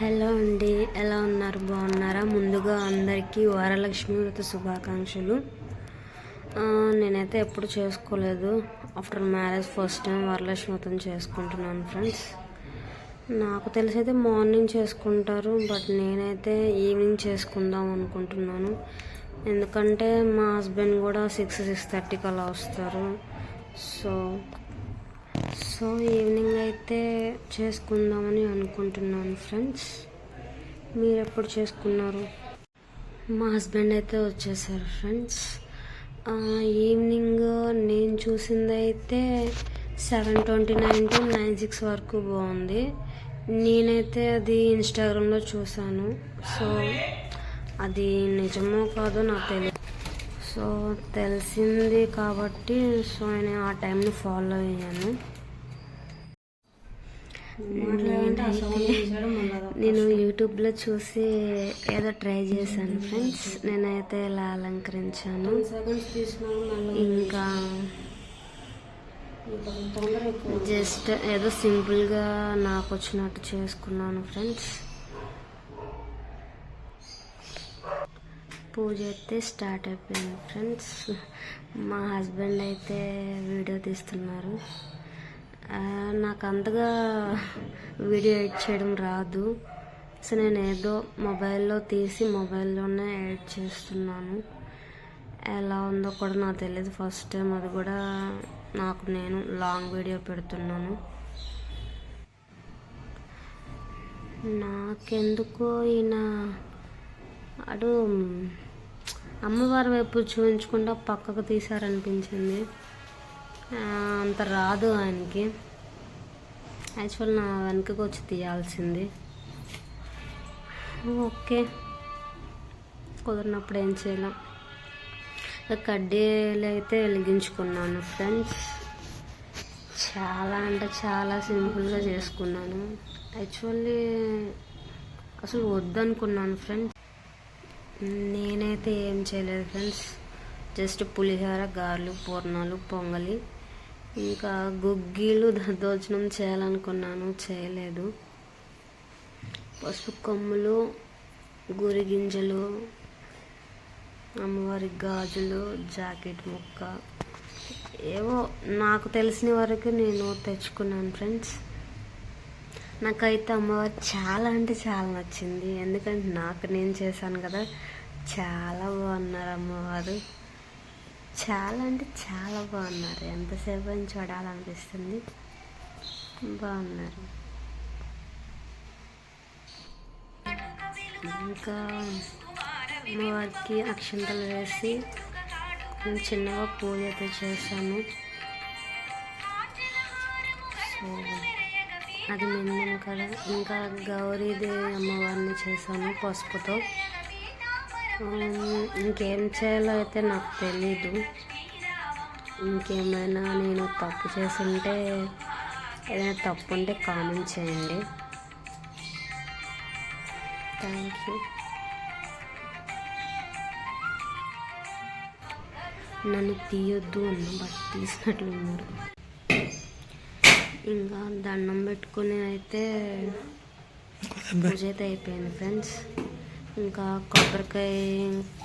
Hello అండి ఎలా ఉన్నారు? బాగున్నారా? ముందుగా అందరికీ వరలక్ష్మి వ్రత శుభాకాంక్షలు. నేనైతే ఎప్పుడు చేసుకోలేదు. After marriage first time Varalakshmi Vratam చేసుకుంటున్నాను ఫ్రెండ్స్. నాకు తెలిసి అయితే మార్నింగ్ చేసుకుంటారు బట్ నేనైతే ఈవినింగ్ చేసుకుందాం అనుకుంటున్నాను. ఎందుకంటే మా హస్బెండ్ కూడా సిక్స్ సిక్స్ థర్టీకి అలా వస్తారు. సో సో ఈవినింగ్ అయితే చేసుకుందామని అనుకుంటున్నాను ఫ్రెండ్స్ మీరు ఎప్పుడు చేసుకున్నారు? మా హస్బెండ్ అయితే వచ్చేసారు ఫ్రెండ్స్ ఈవినింగ్ నేను చూసింది అయితే seven twenty nine to nine six వరకు బాగుంది. నేనైతే అది ఇన్స్టాగ్రామ్లో చూశాను. సో అది నిజమో కాదో నాకు తెలియదు సో తెలిసింది కాబట్టి సో నేను ఆ టైంని ఫాలో అయ్యాను. నేను యూట్యూబ్లో చూసి ఏదో ట్రై చేశాను ఫ్రెండ్స్. నేనైతే ఇలా అలంకరించాను. ఇంకా జస్ట్ ఏదో సింపుల్గా నాకు వచ్చినట్టు చేసుకున్నాను ఫ్రెండ్స్. పూజ అయితే స్టార్ట్ అయిపోయింది ఫ్రెండ్స్ మా హస్బెండ్ అయితే వీడియో తీస్తున్నారు. నాకు అంతగా వీడియో ఎడిట్ చేయడం రాదు. సో నేను ఏదో మొబైల్లో తీసి మొబైల్లోనే ఎడిట్ చేస్తున్నాను. ఎలా ఉందో కూడా నాకు తెలియదు. ఫస్ట్ టైం అది కూడా నాకు నేను లాంగ్ వీడియో పెడుతున్నాను. నాకెందుకో ఈయన అడు అమ్మవారి వైపు చూపించకుండా పక్కకు తీశారనిపించింది. అంత రాదు ఆయనకి. యాక్చువల్ నా వెనకకు వచ్చి తీయాల్సింది. ఓకే. కుదిరినప్పుడు ఏం చేయలేం. కడ్డీలు అయితే వెలిగించుకున్నాను ఫ్రెండ్స్. చాలా అంటే చాలా సింపుల్గా చేసుకున్నాను. యాక్చువల్లీ అసలు వద్దనుకున్నాను ఫ్రెండ్స్. నేనైతే ఏం చేయలేదు ఫ్రెండ్స్. జస్ట్ పులిహోర గారెలు పూర్ణాలు పొంగలి ఇంకా గుగ్గీలు దద్దోజనం చేయాలనుకున్నాను చేయలేదు. పసుపు కొమ్ములు గురి గింజలు అమ్మవారి గాజులు జాకెట్ ముక్క ఏవో నాకు తెలిసిన వరకు నేను తెచ్చుకున్నాను ఫ్రెండ్స్. నాకైతే అమ్మవారు చాలా అంటే చాలా నచ్చింది. ఎందుకంటే నాకు నేను చేశాను కదా చాలా బాగున్నారు అమ్మవారు చాలా అంటే చాలా బాగున్నారు. ఎంతసేపు అని చూడాలనిపిస్తుంది. బాగున్నారు. ఇంకా అమ్మవారికి అక్షంతలు వేసి చిన్నగా పూజ అయితే చేశాను. సో అది మినిమం కదా ఇంకా గౌరీదేవి అమ్మవారిని చేశాను పసుపుతో. ఇంకేం చేయాలో అయితే నాకు తెలీదు. ఇంకేమైనా నేను తప్పు చేసుంటే ఏదైనా తప్పు ఉంటే కామెంట్ చేయండి. థ్యాంక్ యూ నన్ను తీయొద్దు అన్న బట్ తీసినట్లు ఉన్నారు. ఇంకా దండం పెట్టుకుని అయితే పూజ అయితే అయిపోయింది ఫ్రెండ్స్. ఇంకా కొబ్బరికాయ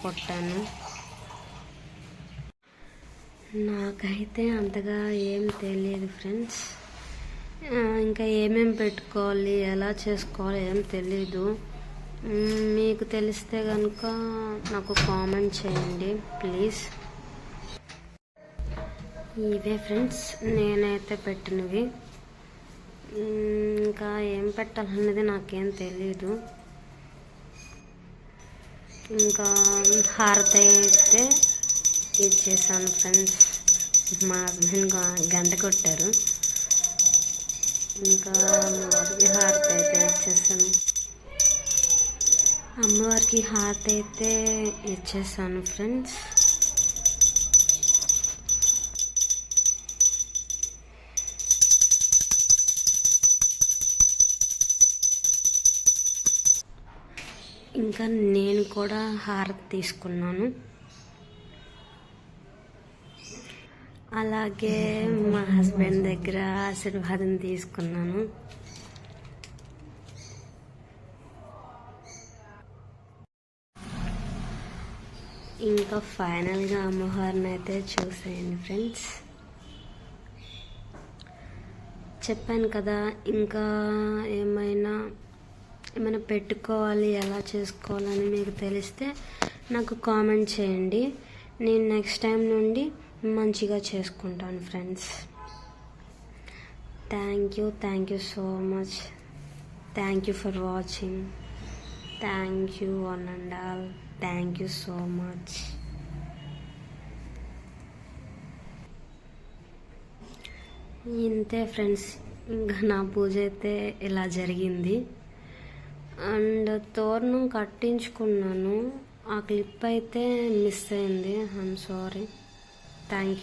కొట్టాను. నాకైతే అంతగా ఏం తెలియదు ఫ్రెండ్స్. ఇంకా ఏమేం పెట్టుకోవాలి ఎలా చేసుకోవాలి ఏం తెలీదు. మీకు తెలిస్తే కనుక నాకు కామెంట్ చేయండి ప్లీజ్. ఇవే ఫ్రెండ్స్ నేనైతే పెట్టినవి. ఇంకా ఏం పెట్టాలన్నది నాకేం తెలీదు. ఇంకా హారతి అయితే ఇచ్చేసాను ఫ్రెండ్స్. మా హస్బెండ్ గంట కొట్టారు. ఇంకా అమ్మవారికి హారతి అయితే ఇచ్చేసాను. అమ్మవారికి హారతి అయితే ఇచ్చేసాను ఫ్రెండ్స్. ఇంకా నేను కూడా హార తీసుకున్నాను. అలాగే మా హస్బెండ్ దగ్గర ఆశీర్వాదం తీసుకున్నాను. ఇంకా ఫైనల్గా అమ్మవారిని అయితే చూసేయండి ఫ్రెండ్స్. చెప్పాను కదా ఇంకా ఏమైనా ఏమైనా పెట్టుకోవాలి ఎలా చేసుకోవాలని మీకు తెలిస్తే నాకు కామెంట్ చేయండి. నేను నెక్స్ట్ టైం నుండి మంచిగా చేసుకుంటాను friends thank you thank you so much thank you for watching thank you one and all thank you so much ఇంతే ఫ్రెండ్స్ ఇంకా నా పూజ అయితే ఇలా జరిగింది. అండ్ తోరణం కట్టించుకున్నాను. ఆ క్లిప్ అయితే మిస్ అయింది. I'm sorry thank you